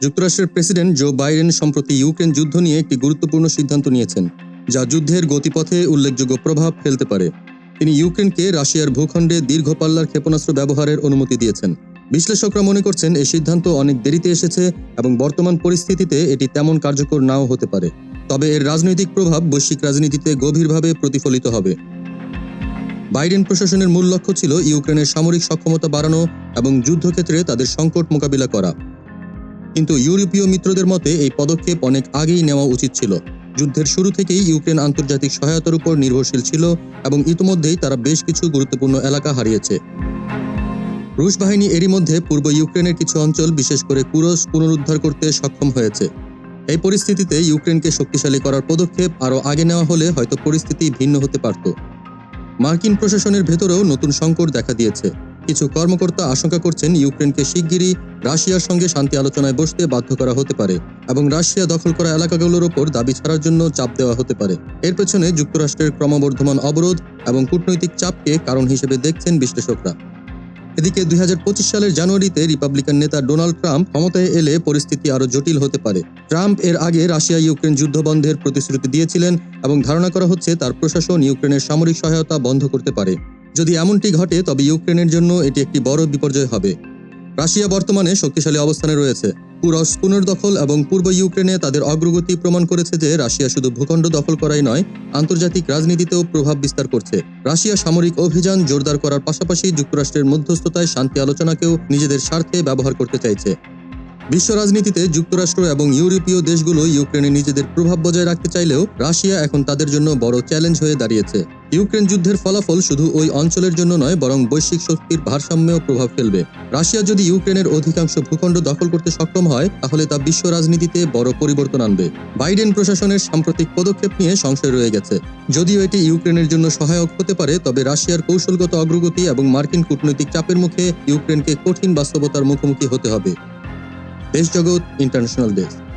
যুক্তরাষ্ট্রের president Joe Biden সম্প্রতি Ukraine যুদ্ধ নিয়ে একটি গুরুত্বপূর্ণ সিদ্ধান্ত নিয়েছেন, যা যুদ্ধের গতিপথে উল্লেখযোগ্য প্রভাব ফেলতে পারে। তিনি ইউক্রেনকে রাশিয়ার ভূখণ্ডে দীর্ঘ পাল্লার ক্ষেপণাস্ত্র ব্যবহারের অনুমতি দিয়েছেন। বিশ্লেষকরা মনে করছেন, এই সিদ্ধান্ত অনেক দেরিতে এসেছে এবং বর্তমান পরিস্থিতিতে এটি তেমন কার্যকর নাও হতে পারে। তবে এর রাজনৈতিক প্রভাব বৈশ্বিক রাজনীতিতে গভীরভাবে প্রতিফলিত হবে। বাইডেন প্রশাসনের মূল লক্ষ্য ছিল ইউক্রেনের সামরিক সক্ষমতা বাড়ানো এবং যুদ্ধক্ষেত্রে তাদের সংকট মোকাবিলা করা। কিন্তু ইউরোপীয় মিত্রদের মতে, এই পদক্ষেপ অনেক আগেই নেওয়া উচিত ছিল। যুদ্ধের শুরু থেকেই ইউক্রেন আন্তর্জাতিক সহায়তার উপর নির্ভরশীল ছিল এবং ইতিমধ্যেই তারা বেশ কিছু গুরুত্বপূর্ণ এলাকা হারিয়েছে। রুশ বাহিনী এরই মধ্যে পূর্ব ইউক্রেনের কিছু অঞ্চল, বিশেষ করে কুরস পুনরুদ্ধার করতে সক্ষম হয়েছে। এই পরিস্থিতিতে ইউক্রেনকে শক্তিশালী করার পদক্ষেপ আরও আগে নেওয়া হলে হয়তো পরিস্থিতি ভিন্ন হতে পারত। মার্কিন প্রশাসনের ভেতরেও নতুন সংকট দেখা দিয়েছে। কিছু কর্মকর্তা আশঙ্কা করছেন ইউক্রেনকে শিগগিরই রাশিয়ার সঙ্গে শান্তি আলোচনায় বসতে বাধ্য করা হতে পারে এবং রাশিয়া দখল করা এলাকাগুলোর ওপর দাবি ছাড়ার জন্য চাপ দেওয়া হতে পারে। এর পেছনে যুক্তরাষ্ট্রের ক্রমবর্ধমান অবরোধ এবং কূটনৈতিক চাপকে কারণ হিসেবে দেখছেন বিশ্লেষকরা। এদিকে দুই হাজার পঁচিশ সালের জানুয়ারিতে রিপাবলিকান নেতা ডোনাল্ড ট্রাম্প ক্ষমতায় এলে পরিস্থিতি আরও জটিল হতে পারে। ট্রাম্প এর আগে রাশিয়া ইউক্রেন যুদ্ধ বন্ধের প্রতিশ্রুতি দিয়েছিলেন এবং ধারণা করা হচ্ছে তার প্রশাসন ইউক্রেনের সামরিক সহায়তা বন্ধ করতে পারে। যদি এমনটি ঘটে, তবে ইউক্রেনের জন্য এটি একটি বড় বিপর্যয় হবে। রাশিয়া বর্তমানে শক্তিশালী অবস্থানে রয়েছে। কুরস পুনর্দখল এবং পূর্ব ইউক্রেনে তাদের অগ্রগতি প্রমাণ করেছে যে রাশিয়া শুধু ভূখণ্ড দখল করাই নয়, আন্তর্জাতিক রাজনীতিতেও প্রভাব বিস্তার করছে। রাশিয়া সামরিক অভিযান জোরদার করার পাশাপাশি যুক্তরাষ্ট্রের মধ্যস্থতায় শান্তি আলোচনাকেও নিজেদের স্বার্থে ব্যবহার করতে চাইছে। বিশ্ব রাজনীতিতে যুক্তরাষ্ট্র এবং ইউরোপীয় দেশগুলো ইউক্রেনে নিজেদের প্রভাব বজায় রাখতে চাইলেও রাশিয়া এখন তাদের জন্য বড় চ্যালেঞ্জ হয়ে দাঁড়িয়েছে। ইউক্রেন যুদ্ধের ফলাফল শুধু ওই অঞ্চলের জন্য নয়, বরং বৈশ্বিক শক্তির ভারসাম্যেও প্রভাব ফেলবে। রাশিয়া যদি ইউক্রেনের অধিকাংশ ভূখণ্ড দখল করতে সক্ষম হয়, তাহলে তা বিশ্ব রাজনীতিতে বড় পরিবর্তন আনবে। বাইডেন প্রশাসনের সাম্প্রতিক পদক্ষেপ নিয়ে সংশয় রয়ে গেছে। যদিও এটি ইউক্রেনের জন্য সহায়ক হতে পারে, তবে রাশিয়ার কৌশলগত অগ্রগতি এবং মার্কিন কূটনৈতিক চাপের মুখে ইউক্রেনকে কঠিন বাস্তবতার মুখোমুখি হতে হবে। দেশ জগৎ ইন্টারন্যাশনাল ডেস্ক।